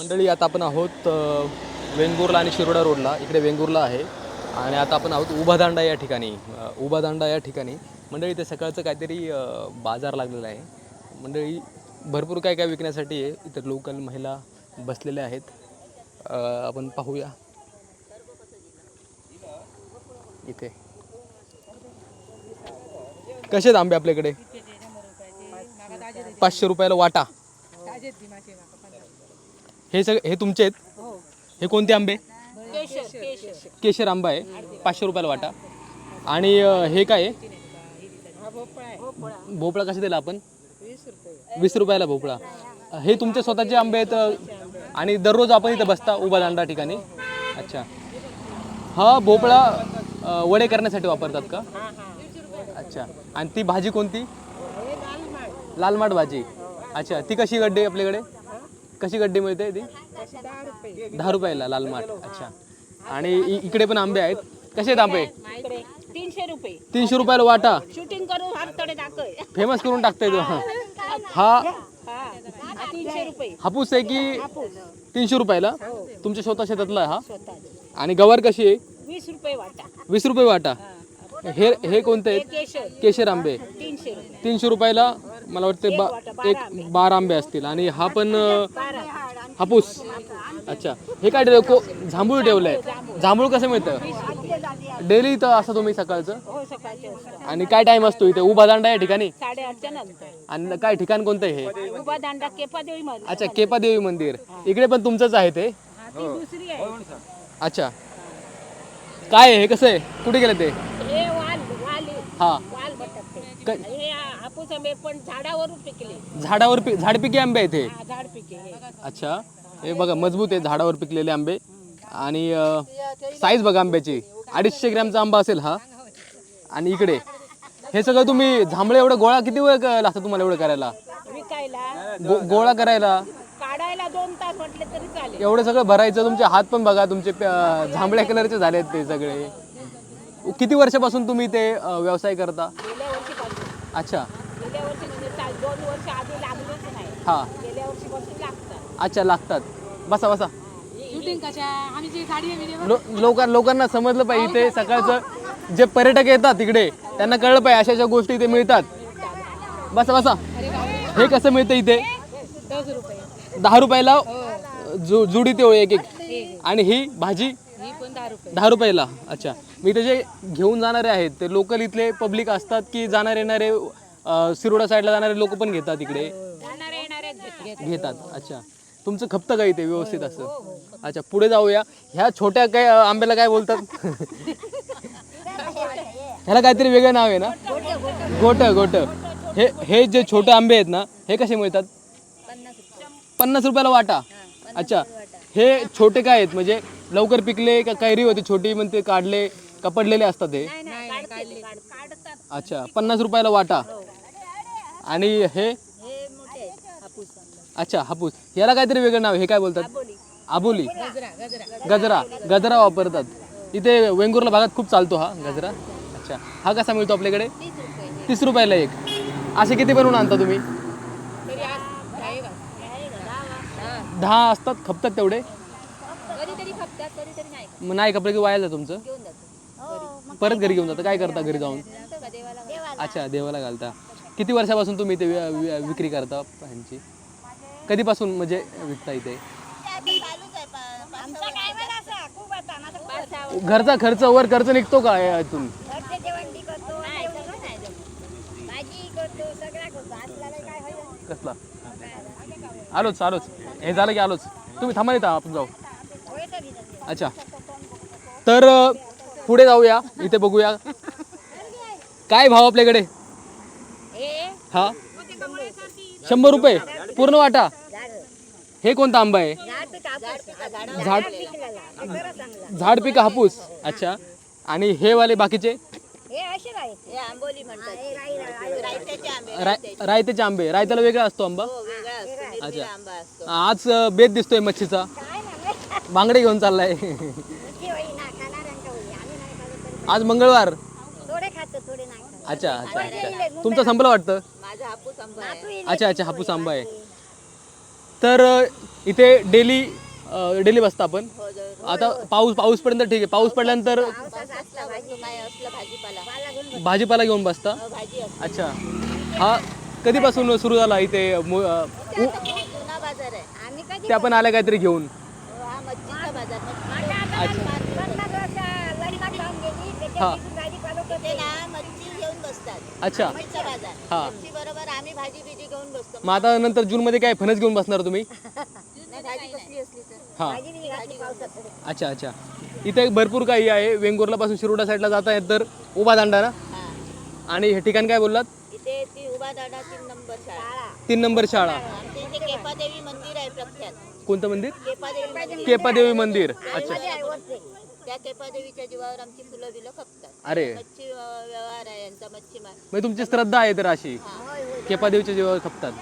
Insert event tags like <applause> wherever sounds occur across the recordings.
मंडळी आता आपण आहोत वेंगुर्ला आणि शिरोडा रोडला. इकडे वेंगुर्ला आहे. आणि आता आपण आहोत उभादांडा या ठिकाणी. उभादांडा या ठिकाणी. मंडळी इथे सकाळचं काहीतरी बाजार लागलेला आहे. मंडळी भरपूर काय काय विकण्यासाठी आहे. इथं लोकल महिला बसलेल्या आहेत. आपण पाहूया. इथे. कसे आहेत आंबे आपल्याकडे? पाचशे रुपयाला वाटा. हे सगळे हे तुमचे आहेत? हे. कोणते आंबे? केशर. आंबा आहे. पाचशे रुपयाला वाटा. आणि अ, हे काय आहे? भोपळा कसा दिला आपण? वीस रुपयाला भोपळा. हे तुमचे स्वतःचे आंबे आहेत अ, आणि दररोज आपण इथं बसता उभा दांडा ठिकाणी? अच्छा. हा भोपळा अ, वडे करण्यासाठी वापरतात का? अच्छा. आणि ती भाजी कोणती? लाल माठ भाजी. अच्छा. ती कशी गड्डी आहे आपल्याकडे? कशी गड्डी मिळते ती? दहा रुपयाला लाल माठ. अच्छा. आणि इ- इकडे पण आंबे आहेत. कसे आहेत आंबे? इकडे तीनशे रुपये. तीनशे रुपयाला वाटा. शूटिंग करून फेमस करून टाकताय तो. हा. हा. तीनशे रुपये. हापूस आहे की तीनशे रुपयाला? तुमच्या स्वतः शेतातला आहे हा? स्वतः आणि गवार कशी आहे? वीस रुपये वाटा. वीस रुपये वाटा. हे हे कोणते आहेत? केशर. आंबे. तीनशे रुपये. तीनशे रुपयाला मला वाटते बा एक बारा आंबे असतील. आणि हा पण हापूस. अच्छा. हे काय ठेवलं को जांभूळ ठेवलंय. जांभूळ कसं मिळतं? डेली इथं असं तुम्ही सकाळचं? हो आणि काय टाइम असतो इथे? उभा दांडा या ठिकाणी? आणि काय ठिकाण कोणतं आहे हे? अच्छा केपादेवी मंदिर. इकडे पण तुमचंच आहे ते? आहे. अच्छा. काय आहे हे? कसं आहे? कुठे गेलं ते? हा. वाल बटक ते क- हे हापूस आंबे पण झाडावरून पिकले. झाडावर पि झाडपिके आंबे आहेत हे? हा झाड पिके हे. अच्छा. हे बघा मजबूत आहे झाडावर पिकलेले आंबे. आणि साईज बघा आंब्याची. अडीचशे ग्रॅमचा आंबा असेल हा. आणि इकडे. हे सगळं तुम्ही जांभळे एवढं गोळा किती वेळ क- लागतं तुम्हाला एवढं करायला? विकायला? गो गोळा करायला? काढायला दोन तास म्हटले तरी चालेल. एवढं सगळं भरायचं तुमचे हात पण बघा तुमचे प- जांभळ्या कलरचे झालेत ते सगळे. किती वर्षापासून तुम्ही ते अं, व्यवसाय करता? गेल्या अच्छा. गेल्या वर्षी म्हणजे चा- दोन वर्ष आधी लागलेच नाही. हा. गेल्या वर्षीपासून लागतात. अच्छा लागतात. बसा बसा. शूटिंग कशा? आम्ही जी गाडी लो लोकां लोकांना समजलं पाहिजे इथे सकाळचं. जे पर्यटक येतात तिकडे त्यांना कळलं पाहिजे अशा अशा गोष्टी इथे मिळतात. बसा बसा. हे कसं मिळतं इथे? दस रुपये. दहा रुपयाला जु जुडी ते एक. एक. आणि ही भाजी? ही पण दहा रुपये. दहा रुपयाला. अच्छा. मी इथे जे घेऊन जाणारे आहेत ते लोकल इथले पब्लिक असतात की जाणारे येणारे सिरोडा साईडला जाणारे लोक पण घेतात इकडे? घेतात अच्छा. तुमचं खपतं का इथे व्यवस्थित असं? अच्छा पुढे जाऊया. ह्या छोट्या काय आंब्याला काय बोलतात? ह्याला काहीतरी वेगळं नाव आहे ना? गोट गोट. हे हे जे छोटे आंबे आहेत ना हे कसे मिळतात? पन्नास रुपयाला वाटा. अच्छा. हे छोटे काय आहेत? म्हणजे लवकर पिकले का कैरी होती छोटी म्हणते काढले? का पडलेले असतात हे? काढतात. अच्छा पन्नास रुपयाला वाटा. आणि हे? हे मोठे हापूस. अच्छा हापूस. याला काहीतरी वेगळं नाव. हे काय बोलतात? आबोली. गजरा गजरा. गजरा गजरा वापरतात. इथे वेंगुर्ला भागात खूप चालतो हा गजरा. अच्छा हा कसा मिळतो आपल्याकडे? तीस रुपयाला एक. असे किती बनवून आणता तुम्ही? तरी आज आहे का दहा असतात. खपतात तेवढे? नाही मग नाही कपडे वायाला तुमचं? परत घरी घेऊन जाता? काय करता घरी जाऊन? अच्छा देवाला घालता. किती वर्षापासून तुम्ही इथे वि- वि- विक्री करता ह्यांची? कधीपासून म्हणजे विकता इथे? घरचा खर्च वर खर्च निघतो का यातून कसला? आलोच आलोच. हे झालं की आलोच. तुम्ही थांबा नाही आपण जाऊ. अच्छा. तर अ, पुढे जाऊया इथे बघूया. काय भाव आपल्याकडे? हा? शंभर रुपये पूर्ण वाटा? हे कोणता आंबा आहे? झाड झाड पिका हापूस? अच्छा. आणि हे वाले बाकीचे? राय- रायत्याचे आंबे रायत्याला वेगळा असतो आंबा? अच्छा. आज बेत दिसतोय मच्छीचा. बांगडे घेऊन चाललाय. <laughs> आज मंगळवार. थोडे खातो थोडे नाही खात. अच्छा अच्छा अच्छा. तुमचं संपलं वाटतं? माझा हापूस आंबा आहे. अच्छा अच्छा हापूस आंबा आहे. तर अ, इथे डेली डेली बसता आपण? आता पाऊस पाऊस पडल्यानंतर ठीक आहे. पाऊस पडल्यानंतर असला भाजी. काय असलं भाजीपाला. भाजीपाला घेऊन बसता? भाजी असते. अच्छा. हा कधीपासून सुरू झाला इथे मु- अ, उ- जुना बाजार आहे. आम्ही कधी त्या पण आल्या काहीतरी घेऊन. हा मच्छीचा बाजार. माझ्या आता पन्नास वर्ष लग्नात जाऊन गेली हा. त्याच्यापासून भाजी पालो ते ना मच्छी घेऊन बसतात. अच्छा. मच्छीचा बाजार. मच्छी बरोबर आम्ही भाजी बिजी घेऊन बसतो. मग आता नंतर जूनमध्ये काय फणस घेऊन बसणार तुम्ही? नाही, भाजी कसली असली तर. हां. भाजी बी घातली पावसात. अच्छा अच्छा. इथे भरपूर काही आहे. वेंगुर्ला पासून शिरोडा साईडला जाता येत तर उभा दांडा ना? हा. आणि हे ठिकाण काय बोललात? इथे ती उभा दाडा तीन नंबर शाळा. तीन नंबर शाळा. आमच्या इथे केपादेवी मंदिर आहे प्रख्यात. कोणतं मंदिर? केपादेवी मंदिर. केपादेवी मंदिर. अच्छा. त्या केपादेवीच्या जीवावर आमची फुलं बिलं खपतात. अरे. मच्छी अं, व्यवहार आहे यांचा मच्छीमार म्हणजे तुमची श्रद्धा आहे तर अशी केपादेवीच्या जीवावर खपतात.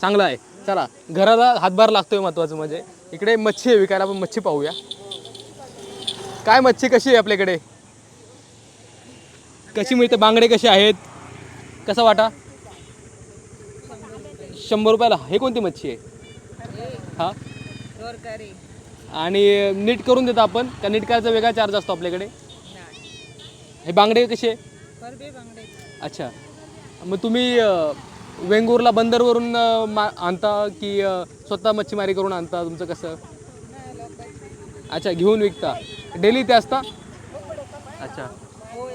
चांगलं आहे. चला घराला हातभार लागतोय महत्वाचं म्हणजे. इकडे मच्छी आहे विकायला आपण मच्छी पाहूया. काय मच्छी कशी आहे आपल्याकडे? कशी मिळते? बांगडे कसे आहेत? कसा वाटा? शंभर रुपयाला. हे कोणती मच्छी आहे? हा? आणि नीट करून देता आपण. का नीट करायचा वेगळा चार्ज असतो आपल्याकडे. हे बांगडे कसे? अच्छा. मग तुम्ही वेंगुर्ला बंदरवरून मा आणता की स्वतः मच्छीमारी करून आणता? तुमचं कसं? अच्छा घेऊन विकता. डेली ते असता? अच्छा.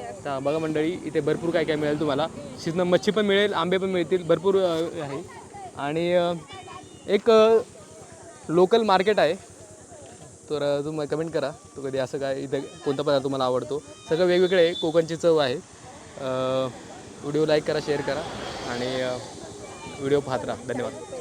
आता बघा मंडळी इथे भरपूर काय काय मिळेल तुम्हाला. शिजणं मच्छी पण मिळेल आंबे पण मिळतील भरपूर आहे. आणि एक लोकल मार्केट आहे. तर अ, तुम्ही कमेंट करा. तो कधी असं काय इथे कोणता पदार्थ तुम्हाला आवडतो. सगळं वेगवेगळे कोकणची चव आहे. व्हिडिओ लाईक करा शेअर करा. आणि व्हिडिओ पाहत राहा. धन्यवाद.